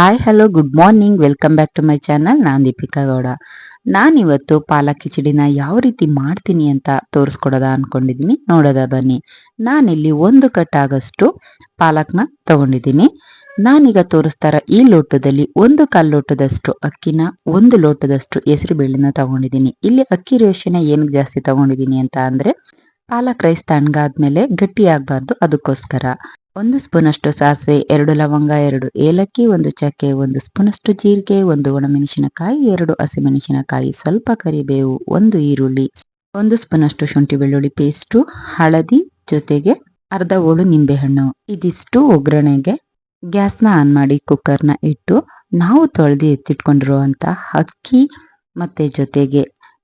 Hi hello good morning welcome back to my channel ನಾನು ದೀಪಿಕಾ ಗೌಡ. ನಾನಿವತ್ತು ಪಾಲಕ್ ಕಿಚಡಿನ ಯಾವ ರೀತಿ ಮಾಡ್ತೀನಿ ಅಂತ ತೋರಿಸ್ಕೊಡೋದ ಅನ್ಕೊಂಡಿದ್ದೀನಿ ನೋಡೋದ ಬನ್ನಿ. ನಾನಿಲ್ಲಿ ಒಂದು ಕಟ್ ಆಗಷ್ಟು ಪಾಲಕ್ನ ತಗೊಂಡಿದ್ದೀನಿ ನಾನೀಗ ತೋರಿಸ್ತಾರ ಈ ಲೋಟದಲ್ಲಿ ಒಂದು ಕಾಲು ಲೋಟದಷ್ಟು ಅಕ್ಕಿನ, ಒಂದು ಲೋಟದಷ್ಟು ಹೆಸರು ಬೇಳೆನ ತಗೊಂಡಿದ್ದೀನಿ ಇಲ್ಲಿ ಅಕ್ಕಿ ರೇಷನ ಏನಕ್ಕೆ ಜಾಸ್ತಿ ತಗೊಂಡಿದ್ದೀನಿ ಅಂತ ಅಂದ್ರೆ ಪಾಲಕ್ ರೈಸ್ ತಣ್ಣಗಾದ್ಮೇಲೆ ಗಟ್ಟಿ ಅದಕ್ಕೋಸ್ಕರ. ಒಂದು ಸ್ಪೂನ್ ಅಷ್ಟು ಸಾಸಿವೆ, ಎರಡು ಲವಂಗ, ಎರಡು ಏಲಕ್ಕಿ, ಒಂದು ಚಕ್ಕೆ, ಒಂದು ಸ್ಪೂನ್ ಅಷ್ಟು ಜೀರಿಗೆ, ಒಂದು ಒಣಮೆಣಸಿನಕಾಯಿ, ಎರಡು ಹಸಿಮೆಣಸಿನಕಾಯಿ, ಸ್ವಲ್ಪ ಕರಿಬೇವು, ಒಂದು ಈರುಳ್ಳಿ, ಒಂದು ಸ್ಪೂನ್ ಅಷ್ಟು ಶುಂಠಿ ಬೆಳ್ಳುಳ್ಳಿ ಪೇಸ್ಟು, ಹಳದಿ ಜೊತೆಗೆ ಅರ್ಧ ಓಳು ನಿಂಬೆಹಣ್ಣು. ಇದಿಷ್ಟು ಒಗ್ಗರಣೆಗೆ ಗ್ಯಾಸ್ನ ಆನ್ ಮಾಡಿ ಕುಕ್ಕರ್ನ ಇಟ್ಟು ನಾವು ತೊಳೆದು ಎತ್ತಿಟ್ಕೊಂಡಿರುವಂತ ಅಕ್ಕಿ ಮತ್ತೆ ಜೊತೆಗೆ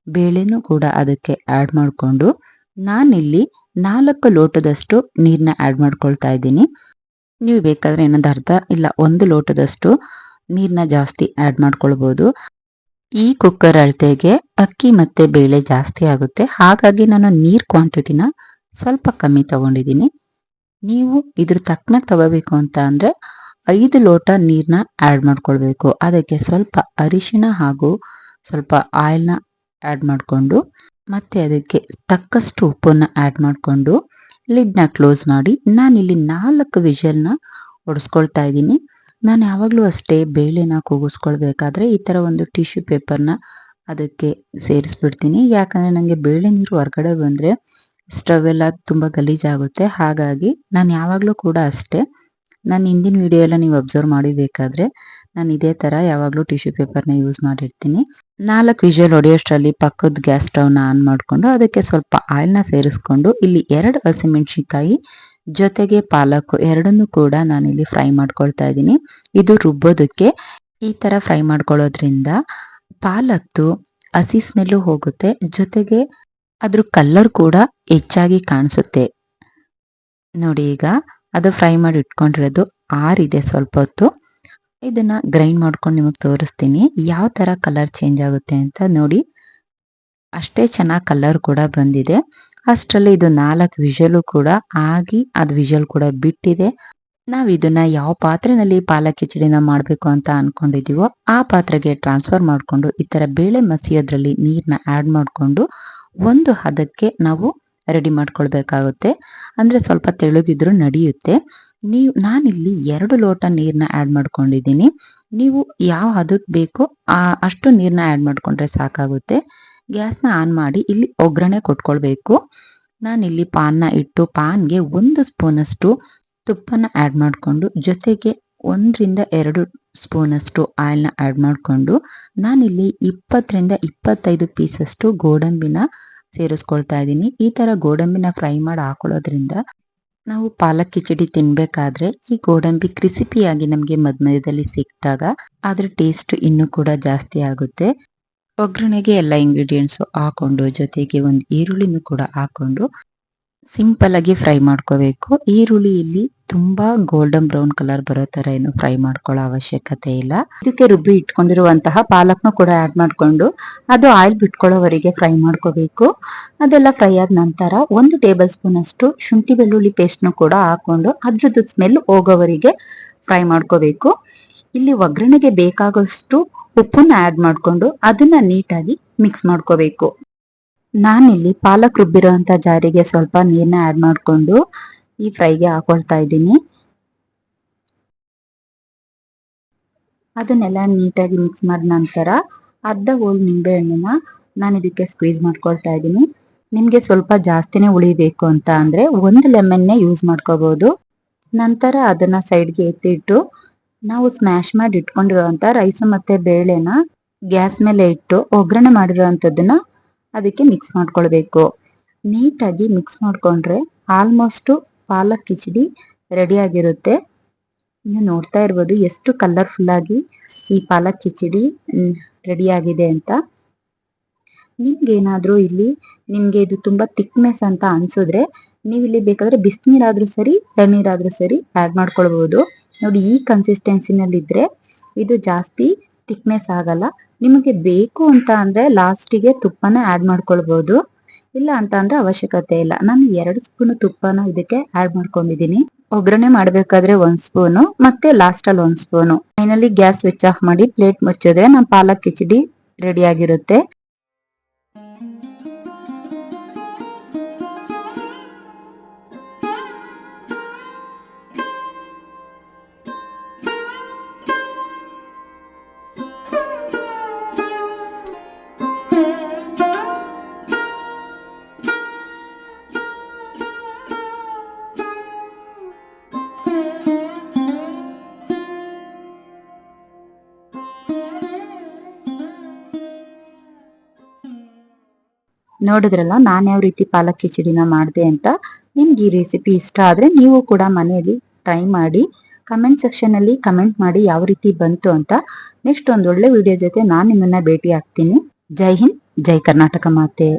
ಬೇಳೆನೂ ಕೂಡ ಅದಕ್ಕೆ ಆಡ್ ಮಾಡಿಕೊಂಡು ನಾನಿಲ್ಲಿ ನಾಲ್ಕು ಲೋಟದಷ್ಟು ನೀರನ್ನ ಆ್ಯಡ್ ಮಾಡ್ಕೊಳ್ತಾ ಇದ್ದೀನಿ. ನೀವು ಬೇಕಾದರೆ ಇನ್ನೊಂದು ಅರ್ಧ ಇಲ್ಲ ಒಂದು ಲೋಟದಷ್ಟು ನೀರನ್ನ ಜಾಸ್ತಿ ಆ್ಯಡ್ ಮಾಡ್ಕೊಳ್ಬೋದು. ಈ ಕುಕ್ಕರ್ ಅಳತೆಗೆ ಅಕ್ಕಿ ಮತ್ತು ಬೇಳೆ ಜಾಸ್ತಿ ಆಗುತ್ತೆ. ಹಾಗಾಗಿ ನಾನು ನೀರು ಕ್ವಾಂಟಿಟಿನ ಸ್ವಲ್ಪ ಕಮ್ಮಿ ತಗೊಂಡಿದ್ದೀನಿ. ನೀವು ಇದ್ರ ತಕ್ಕನಾಗ ತಗೋಬೇಕು ಅಂತ ಅಂದರೆ ಐದು ಲೋಟ ನೀರನ್ನ ಆ್ಯಡ್ ಮಾಡ್ಕೊಳ್ಬೇಕು. ಅದಕ್ಕೆ ಸ್ವಲ್ಪ ಅರಿಶಿಣ ಹಾಗೂ ಸ್ವಲ್ಪ ಆಯಿಲ್ನ ಆಡ್ ಮಾಡಿಕೊಂಡು, ಮತ್ತೆ ಅದಕ್ಕೆ ತಕ್ಕಷ್ಟು ಉಪ್ಪನ್ನು ಆ್ಯಡ್ ಮಾಡಿಕೊಂಡು ಲಿಡ್ನ ಕ್ಲೋಸ್ ಮಾಡಿ, ನಾನಿಲ್ಲಿ ನಾಲ್ಕು ವಿಷಲ್ನ ಒಡಿಸ್ಕೊಳ್ತಾ ಇದ್ದೀನಿ. ನಾನು ಯಾವಾಗಲೂ ಅಷ್ಟೇ ಬೇಳೆನ ಕೂಗಿಸ್ಕೊಳ್ಬೇಕಾದ್ರೆ ಈ ಥರ ಒಂದು ಟಿಶ್ಯೂ ಪೇಪರ್ನ ಅದಕ್ಕೆ ಸೇರಿಸ್ಬಿಡ್ತೀನಿ. ಯಾಕಂದರೆ ನನಗೆ ಬೇಳೆ ನೀರು ಹೊರಗಡೆ ಬಂದರೆ ಸ್ಟವ್ ಎಲ್ಲ ತುಂಬ ಗಲೀಜಾಗುತ್ತೆ. ಹಾಗಾಗಿ ನಾನು ಯಾವಾಗಲೂ ಕೂಡ ಅಷ್ಟೇ. ನಾನು ಹಿಂದಿನ ವಿಡಿಯೋ ಎಲ್ಲ ನೀವು ಅಬ್ಸರ್ವ್ ಮಾಡಿಬೇಕಾದ್ರೆ ನಾನು ಇದೇ ತರ ಯಾವಾಗಲೂ ಟಿಶ್ಯೂ ಪೇಪರ್ನ ಯೂಸ್ ಮಾಡಿರ್ತೀನಿ. ನಾಲ್ಕು ವಿಷಲ್ ಹೊಡೆಯೋಷ್ಟರಲ್ಲಿ ಪಕ್ಕದ ಗ್ಯಾಸ್ ಸ್ಟವ್ನ ಆನ್ ಮಾಡಿಕೊಂಡು ಅದಕ್ಕೆ ಸ್ವಲ್ಪ ಆಯಿಲ್ನ ಸೇರಿಸ್ಕೊಂಡು ಇಲ್ಲಿ ಎರಡು ಹಸಿಮೆಣಸಿನ್ಕಾಯಿ ಜೊತೆಗೆ ಪಾಲಕ್ ಎರಡನ್ನೂ ಕೂಡ ನಾನಿಲ್ಲಿ ಫ್ರೈ ಮಾಡ್ಕೊಳ್ತಾ ಇದ್ದೀನಿ. ಇದು ರುಬ್ಬೋದಕ್ಕೆ ಈ ಥರ ಫ್ರೈ ಮಾಡ್ಕೊಳ್ಳೋದ್ರಿಂದ ಪಾಲಕ್ದು ಹಸಿ ಸ್ಮೆಲ್ಲು ಹೋಗುತ್ತೆ. ಜೊತೆಗೆ ಅದ್ರ ಕಲರ್ ಕೂಡ ಹೆಚ್ಚಾಗಿ ಕಾಣಿಸುತ್ತೆ. ನೋಡಿ ಈಗ ಅದು ಫ್ರೈ ಮಾಡಿ ಇಟ್ಕೊಂಡಿರೋದು ಆರಿದೆ ಸ್ವಲ್ಪ ಹೊತ್ತು. ಇದನ್ನ ಗ್ರೈಂಡ್ ಮಾಡ್ಕೊಂಡು ನಿಮಗೆ ತೋರಿಸ್ತೀನಿ. ಯಾವ ತರ ಕಲರ್ ಚೇಂಜ್ ಆಗುತ್ತೆ ಅಂತ ನೋಡಿ. ಅಷ್ಟೇ ಚೆನ್ನಾಗಿ ಕಲರ್ ಕೂಡ ಬಂದಿದೆ. ಅಷ್ಟರಲ್ಲಿ ಇದು ನಾಲ್ಕು ವಿಷಲು ಕೂಡ ಆಗಿ ಅದು ವಿಷಲ್ ಕೂಡ ಬಿಟ್ಟಿದೆ. ನಾವು ಇದನ್ನ ಯಾವ ಪಾತ್ರೆನಲ್ಲಿ ಪಾಲಕ್ ಕಿಚಡಿನ ಮಾಡಬೇಕು ಅಂತ ಅನ್ಕೊಂಡಿದೀವೋ, ಆ ಪಾತ್ರೆಗೆ ಟ್ರಾನ್ಸ್ಫರ್ ಮಾಡಿಕೊಂಡು ಈ ತರ ಬೇಳೆ ಮಸಿಯೋದ್ರಲ್ಲಿ ನೀರನ್ನ ಆಡ್ ಮಾಡಿಕೊಂಡು ಒಂದು ಹದಕ್ಕೆ ನಾವು ರೆಡಿ ಮಾಡ್ಕೊಳ್ಬೇಕಾಗುತ್ತೆ. ಅಂದ್ರೆ ಸ್ವಲ್ಪ ತೆಳುಗಿದ್ರು ನಡೆಯುತ್ತೆ. ನೀವು, ನಾನಿಲ್ಲಿ ಎರಡು ಲೋಟ ನೀರನ್ನ ಆ್ಯಡ್ ಮಾಡ್ಕೊಂಡಿದ್ದೀನಿ. ನೀವು ಯಾವ ಹದಕ್ಕೆ ಬೇಕೋ ಅಷ್ಟು ನೀರನ್ನ ಆ್ಯಡ್ ಮಾಡಿಕೊಂಡ್ರೆ ಸಾಕಾಗುತ್ತೆ. ಗ್ಯಾಸ್ನ ಆನ್ ಮಾಡಿ ಇಲ್ಲಿ ಒಗ್ಗರಣೆ ಕೊಟ್ಕೊಳ್ಬೇಕು. ನಾನಿಲ್ಲಿ ಪಾನ್ನ ಇಟ್ಟು, ಪಾನ್ಗೆ ಒಂದು ಸ್ಪೂನಷ್ಟು ತುಪ್ಪನ ಆ್ಯಡ್ ಮಾಡಿಕೊಂಡು, ಜೊತೆಗೆ ಒಂದರಿಂದ ಎರಡು ಸ್ಪೂನಷ್ಟು ಆಯಿಲ್ನ ಆ್ಯಡ್ ಮಾಡಿಕೊಂಡು, ನಾನಿಲ್ಲಿ ಇಪ್ಪತ್ತರಿಂದ ಇಪ್ಪತ್ತೈದು ಪೀಸಷ್ಟು ಗೋಡಂಬಿನ ಸೇರಿಸ್ಕೊಳ್ತಾ ಇದ್ದೀನಿ. ಈ ಥರ ಗೋಡಂಬಿನ ಫ್ರೈ ಮಾಡಿ ಹಾಕೊಳ್ಳೋದ್ರಿಂದ ನಾವು ಪಾಲಕ್ ಕಿಚಡಿ ತಿನ್ಬೇಕಾದ್ರೆ ಈ ಗೋಡಂಬಿ ಕ್ರಿಸಿಪಿಯಾಗಿ ನಮಗೆ ಮಧ್ಯದಲ್ಲಿ ಸಿಕ್ಕಿದಾಗ ಅದ್ರ ಟೇಸ್ಟ್ ಇನ್ನೂ ಕೂಡ ಜಾಸ್ತಿ ಆಗುತ್ತೆ. ಒಗ್ಗರಣೆಗೆ ಎಲ್ಲ ಇಂಗ್ರೀಡಿಯೆಂಟ್ಸ್ ಹಾಕೊಂಡು ಜೊತೆಗೆ ಒಂದು ಈರುಳ್ಳಿನೂ ಕೂಡ ಹಾಕೊಂಡು ಸಿಂಪಲ್ ಆಗಿ ಫ್ರೈ ಮಾಡ್ಕೋಬೇಕು. ಈರುಳ್ಳಿ ಇಲ್ಲಿ ತುಂಬಾ ಗೋಲ್ಡನ್ ಬ್ರೌನ್ ಕಲರ್ ಬರೋ ತರ ಏನು ಫ್ರೈ ಮಾಡ್ಕೊಳ್ಳೋ ಅವಶ್ಯಕತೆ ಇಲ್ಲ. ಇದಕ್ಕೆ ರುಬ್ಬಿ ಇಟ್ಕೊಂಡಿರುವಂತಹ ಪಾಲಕ್ನು ಕೂಡ ಆಡ್ ಮಾಡ್ಕೊಂಡು ಅದು ಆಯಿಲ್ ಬಿಟ್ಕೊಳ್ಳೋವರೆಗೆ ಫ್ರೈ ಮಾಡ್ಕೋಬೇಕು. ಅದೆಲ್ಲ ಫ್ರೈ ಆದ ನಂತರ ಒಂದು ಟೇಬಲ್ ಸ್ಪೂನ್ ಅಷ್ಟು ಶುಂಠಿ ಬೆಳ್ಳುಳ್ಳಿ ಪೇಸ್ಟ್ನು ಕೂಡ ಹಾಕೊಂಡು ಅದ್ರದ್ದು ಸ್ಮೆಲ್ ಹೋಗೋವರೆಗೆ ಫ್ರೈ ಮಾಡ್ಕೋಬೇಕು. ಇಲ್ಲಿ ಒಗ್ಗರಣೆಗೆ ಬೇಕಾಗೋಷ್ಟು ಉಪ್ಪನ್ನ ಆಡ್ ಮಾಡ್ಕೊಂಡು ಅದನ್ನ ನೀಟಾಗಿ ಮಿಕ್ಸ್ ಮಾಡ್ಕೋಬೇಕು. ನಾನಿಲ್ಲಿ ಪಾಲಕ್ ರುಬ್ಬಿರೋಂಥ ಜಾರಿಗೆ ಸ್ವಲ್ಪ ನೀರನ್ನ ಆಡ್ ಮಾಡಿಕೊಂಡು ಈ ಫ್ರೈಗೆ ಹಾಕೊಳ್ತಾ ಇದ್ದೀನಿ. ಅದನ್ನೆಲ್ಲ ನೀಟಾಗಿ ಮಿಕ್ಸ್ ಮಾಡಿದ ನಂತರ ಅರ್ಧ ಹೋಳು ನಿಂಬೆಹಣ್ಣನ್ನ ನಾನು ಇದಕ್ಕೆ ಸ್ಕ್ವೀಸ್ ಮಾಡ್ಕೊಳ್ತಾ ಇದ್ದೀನಿ. ನಿಮಗೆ ಸ್ವಲ್ಪ ಜಾಸ್ತಿನೇ ಉಳಿಬೇಕು ಅಂತ ಅಂದರೆ ಒಂದು ಲೆಮನ್ನೇ ಯೂಸ್ ಮಾಡ್ಕೋಬೋದು. ನಂತರ ಅದನ್ನ ಸೈಡ್ಗೆ ಎತ್ತಿಟ್ಟು ನಾವು ಸ್ಮ್ಯಾಶ್ ಮಾಡಿ ಇಟ್ಕೊಂಡಿರುವಂತ ರೈಸು ಮತ್ತೆ ಬೇಳೆನ ಗ್ಯಾಸ್ ಮೇಲೆ ಇಟ್ಟು ಒಗ್ಗರಣೆ ಮಾಡಿರುವಂತದ್ದನ್ನ ಅದಕ್ಕೆ ಮಿಕ್ಸ್ ಮಾಡ್ಕೊಳ್ಬೇಕು. ನೀಟಾಗಿ ಮಿಕ್ಸ್ ಮಾಡ್ಕೊಂಡ್ರೆ ಆಲ್ಮೋಸ್ಟು ಪಾಲಕ್ ಕಿಚಡಿ ರೆಡಿ ಆಗಿರುತ್ತೆ. ನೀವು ನೋಡ್ತಾ ಇರ್ಬೋದು ಎಷ್ಟು ಕಲರ್ಫುಲ್ ಆಗಿ ಈ ಪಾಲಕ್ ಕಿಚಡಿ ರೆಡಿ ಆಗಿದೆ ಅಂತ. ನಿಮ್ಗೆ ಏನಾದ್ರೂ ಇಲ್ಲಿ, ನಿಮಗೆ ಇದು ತುಂಬಾ ತಿಕ್ನೆಸ್ ಅಂತ ಅನಿಸಿದ್ರೆ ನೀವು ಇಲ್ಲಿ ಬೇಕಾದ್ರೆ ಬಿಸಿನೀರಾದ್ರೂ ಸರಿ, ತಣ್ಣೀರಾದರೂ ಸರಿ ಆ್ಯಡ್ ಮಾಡ್ಕೊಳ್ಬೋದು. ನೋಡಿ ಈ ಕನ್ಸಿಸ್ಟೆನ್ಸಿನಲ್ಲಿದ್ದರೆ ಇದು ಜಾಸ್ತಿ ಥಿಕ್ನೆಸ್ ಆಗಲ್ಲ. ನಿಮಗೆ ಬೇಕು ಅಂತ ಅಂದ್ರೆ ಲಾಸ್ಟಿಗೆ ತುಪ್ಪನ ಆಡ್ ಮಾಡ್ಕೊಳ್ಬಹುದು ಇಲ್ಲ ಅಂತ ಅಂದ್ರೆ ಅವಶ್ಯಕತೆ ಇಲ್ಲ. ನಾನು ಎರಡು ಸ್ಪೂನ್ ತುಪ್ಪನ ಇದಕ್ಕೆ ಆಡ್ ಮಾಡ್ಕೊಂಡಿದ್ದೀನಿ. ಒಗ್ಗರಣೆ ಮಾಡ್ಬೇಕಾದ್ರೆ ಒಂದ್ ಸ್ಪೂನು ಮತ್ತೆ ಲಾಸ್ಟ್ ಅಲ್ಲಿ ಒಂದ್ spoon finally gas switch off ಮಾಡಿ ಪ್ಲೇಟ್ ಮುಚ್ಚಿದ್ರೆ ನಮ್ಮ ಪಾಲಕ್ ಕಿಚಡಿ ರೆಡಿ ಆಗಿರುತ್ತೆ. ನೋಡಿದ್ರಲ್ಲ, ನಾನು ಯಾವ ರೀತಿ ಪಾಲಕ್ ಕಿಚಡಿನ ಮಾಡಿದೆ ಅಂತ ನಿಮ್ಗೆ ಈ ರೆಸಿಪಿ ಇಷ್ಟ ಆದ್ರೆ ನೀವು ಕೂಡ ಮನೆಯಲ್ಲಿ ಟ್ರೈ ಮಾಡಿ ಕಮೆಂಟ್ ಸೆಕ್ಷನ್ ಅಲ್ಲಿ ಕಮೆಂಟ್ ಮಾಡಿ ಯಾವ ರೀತಿ ಬಂತು ಅಂತ ನೆಕ್ಸ್ಟ್ ಒಂದ್ ಒಳ್ಳೆ ವಿಡಿಯೋ ಜೊತೆ ನಾನು ನಿಮ್ಮನ್ನ ಭೇಟಿ ಆಗ್ತೀನಿ ಜೈ ಹಿಂದ್, ಜೈ ಕರ್ನಾಟಕ ಮಾತೆ.